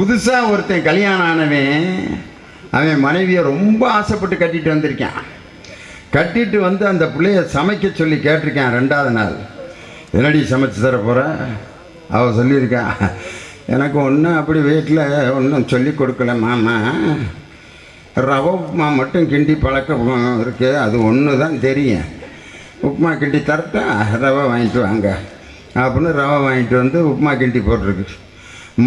புதுசாக ஒருத்தன் கல்யாணம் ஆனவன் அவன் மனைவியை ரொம்ப ஆசைப்பட்டு கட்டிட்டு வந்திருக்கான். கட்டிட்டு வந்து அந்த பிள்ளைய சமைக்க சொல்லி கேட்டிருக்கான் ரெண்டாவது நாள். என்னடி சமைச்சு தர போகிற அவள் சொல்லியிருக்கான் எனக்கு ஒன்றும் அப்படி வீட்டில் ஒன்றும் சொல்லி கொடுக்கல மாமா. ரவை உப்புமா மட்டும் கிண்டி பழக்கம் இருக்கு அது ஒன்று தான் தெரியும். உப்புமா கிண்டி தரட்டா ரவை வாங்கிட்டு வாங்க. அப்படின்னு ரவை வாங்கிட்டு வந்து உப்புமா கிண்டி போட்டிருக்கு.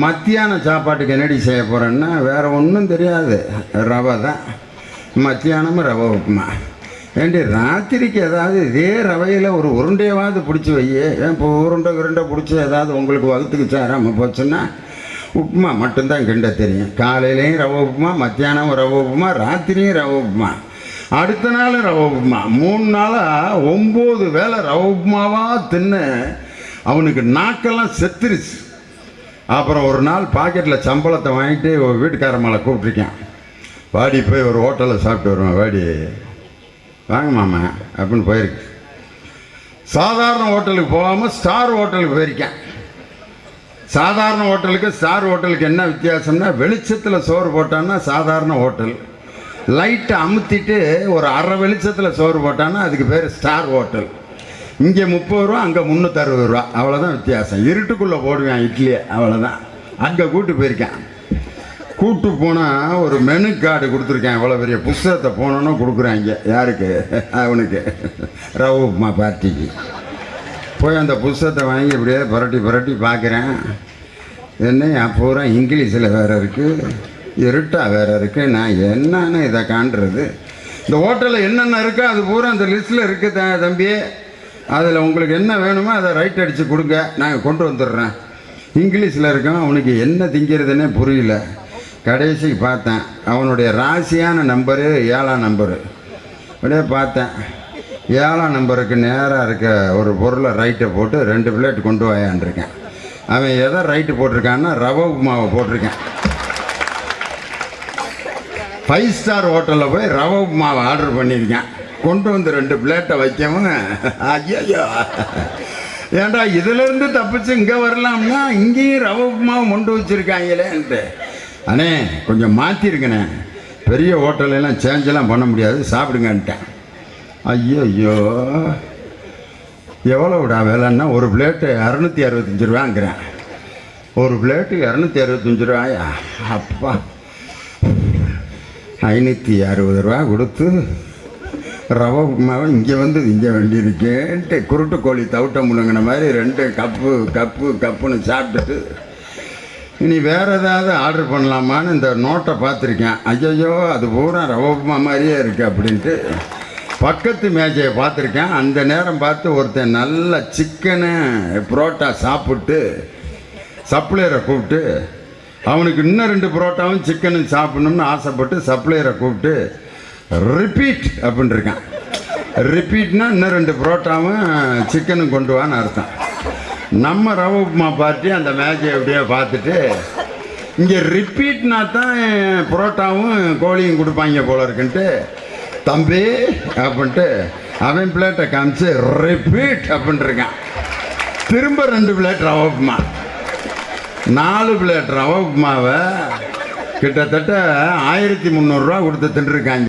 மத்தியான சாப்பாட்டுக்கு என்னடி செய்ய போகிறேன்னா வேறு ஒன்றும் தெரியாது. ரவை தான். மத்தியானமும் ரவை உப்புமா. ஏண்டி ராத்திரிக்கு ஏதாவது இதே ரவையில் ஒரு உருண்டையாவது பிடிச்சி வை ஏன் இப்போ உருண்டை உருண்டை பிடிச்சி ஏதாவது உங்களுக்கு வகுத்துக்கு சேராமல் போச்சுன்னா உப்புமா மட்டும்தான் கிண்ட தெரியும். காலையிலையும் ரவை உப்புமா மத்தியானம் ரவை உப்புமா ராத்திரியும் ரவை உப்புமா. அடுத்த நாள் ரவை உப்புமா. மூணு நாளாக ஒம்பது வேளை ரவை உப்புமாவாக தின்னு அவனுக்கு நாக்கெல்லாம் செத்துருச்சு. அப்புறம் ஒரு நாள் பாக்கெட்டில் சம்பளத்தை வாங்கிட்டு ஒரு வீட்டுக்கார மேலே கூப்பிட்ருக்கேன் வாடி போய் ஒரு ஹோட்டலில் சாப்பிட்டு வருவேன் வாடி. வாங்க மாமா அப்படின்னு போயிருக்கு. சாதாரண ஹோட்டலுக்கு போகாமல் ஸ்டார் ஹோட்டலுக்கு போயிருக்கேன். சாதாரண ஹோட்டலுக்கு ஸ்டார் ஹோட்டலுக்கு என்ன வித்தியாசம்னா வெளிச்சத்தில் சோறு போட்டான்னா சாதாரண ஹோட்டல். லைட்டை அமுத்திட்டு ஒரு அரை வெளிச்சத்தில் சோறு போட்டான்னா அதுக்கு பேர் ஸ்டார் ஹோட்டல். இங்கே முப்பது ரூபா அங்கே முந்நூற்றறுபது ரூபா. அவ்வளோதான் வித்தியாசம். இருட்டுக்குள்ளே போடுவேன் இட்லியை. அவ்வளோதான் அங்கே கூட்டு போயிருக்கேன். கூட்டு போனால் ஒரு மெனு கார்டு கொடுத்துருக்கேன். இவ்வளோ பெரிய புஸ்தகத்தை போனோன்னு கொடுக்குறாங்க யாருக்கு? அவனுக்கு. ரவு உப்புமா பார்ட்டிக்கு. போய் அந்த புஸ்தகத்தை வாங்கி இப்படியே புரட்டி புரட்டி பார்க்குறேன். என்ன என் பூரா இங்கிலீஷில் வேறு இருக்குது இருட்டா வேறு இருக்குது நான் என்னன்னு இதை காண்றது. இந்த ஹோட்டலில் என்னென்ன இருக்கோ அது பூரா அந்த லிஸ்ட்டில் இருக்குது த தம்பி அதில் உங்களுக்கு என்ன வேணுமோ அதை ரைட் அடித்து கொடுங்க. நாங்கள் கொண்டு வந்துடுறேன். இங்கிலீஷில் இருக்கான் அவனுக்கு என்ன திங்கிறதுனே புரியல. கடைசிக்கு பார்த்தேன். அவனுடைய ராசியான நம்பரு ஏழாம் நம்பரு அப்படியே பார்த்தேன். ஏழாம் நம்பருக்கு நேராக இருக்க ஒரு பொருளை ரைட்டை போட்டு ரெண்டு பிளேட் கொண்டு வாயான்ருக்கேன் அவன் எதை ரைட்டு போட்டிருக்கான்னா ரவ உப்புமாவை போட்டிருக்கேன். ஃபைவ் ஸ்டார் ஹோட்டலில் போய் ரவ உப்புமாவை ஆர்டர் பண்ணியிருக்கேன். கொண்டு வந்து ரெண்டு பிளேட்டை வைக்கவும் ஐயோ ஏண்டா இதிலிருந்து தப்பிச்சு இங்கே வரலாம்னா இங்கேயும் ரவ உப்புமாவை மொண்டு வச்சுருக்காங்களேன்ட்டு அண்ணே கொஞ்சம் மாற்றிருக்கண்ணே பெரிய ஹோட்டலெல்லாம் சேஞ்செல்லாம் பண்ண முடியாது. சாப்பிடுங்கன்ட்டேன். ஐயோ ஐயோ எவ்வளோடா விலைன்னா ஒரு பிளேட்டு அறநூற்றி அறுபத்தஞ்சு ரூபாங்கிறேன். ஒரு பிளேட்டு இரநூத்தி அறுபத்தஞ்சு ரூபாயா? அப்பா. ஐநூற்றி அறுபது ரூபா கொடுத்து ரவை உப்புமாவை இங்கே வந்து இங்கே வேண்டியிருக்கேன்ட்டு குருட்டு கோழி தவிட்ட முழுங்கின மாதிரி ரெண்டு கப்பு கப்பு கப்புன்னு சாப்பிட்டுட்டு இனி வேறு ஏதாவது ஆர்டர் பண்ணலாமான்னு இந்த நோட்டை பார்த்துருக்கேன். ஐயோ அது பூரா ரவை உப்புமா மாதிரியே இருக்குது அப்படின்ட்டு பக்கத்து மேஜையை பார்த்துருக்கேன். அந்த நேரம் பார்த்து ஒருத்தன் நல்ல சிக்கனு புரோட்டா சாப்பிட்டு சப்ளையரை கூப்பிட்டு அவனுக்கு இன்னும் ரெண்டு புரோட்டாவும் சிக்கனும் சாப்பிட்ணும்னு ஆசைப்பட்டு சப்ளையரை கூப்பிட்டு ரிப்பீட் அப்படின்னு இருக்கான் ரிப்பீட்னா இன்னும் ரெண்டு புரோட்டாவும் சிக்கனும் கொண்டு வான்னு அர்த்தம். நம்ம ரவ உப்புமா பார்ட்டி அந்த மேட்சை எப்படியோ பார்த்துட்டு இங்கே ரிப்பீட்னா தான் புரோட்டாவும் கோழியும் கொடுப்பாங்க போல இருக்குன்ட்டு தம்பி அப்படின்ட்டு அவன் பிளேட்டை காமிச்சு ரிப்பீட் அப்படின்ட்டு இருக்கான் திரும்ப ரெண்டு பிளேட் ரவ உப்புமா நாலு பிளேட் ரவ உப்புமாவை கிட்டத்தட்ட ஆயிரத்தி முந்நூறுரூவா கொடுத்து தின்றுருக்காங்க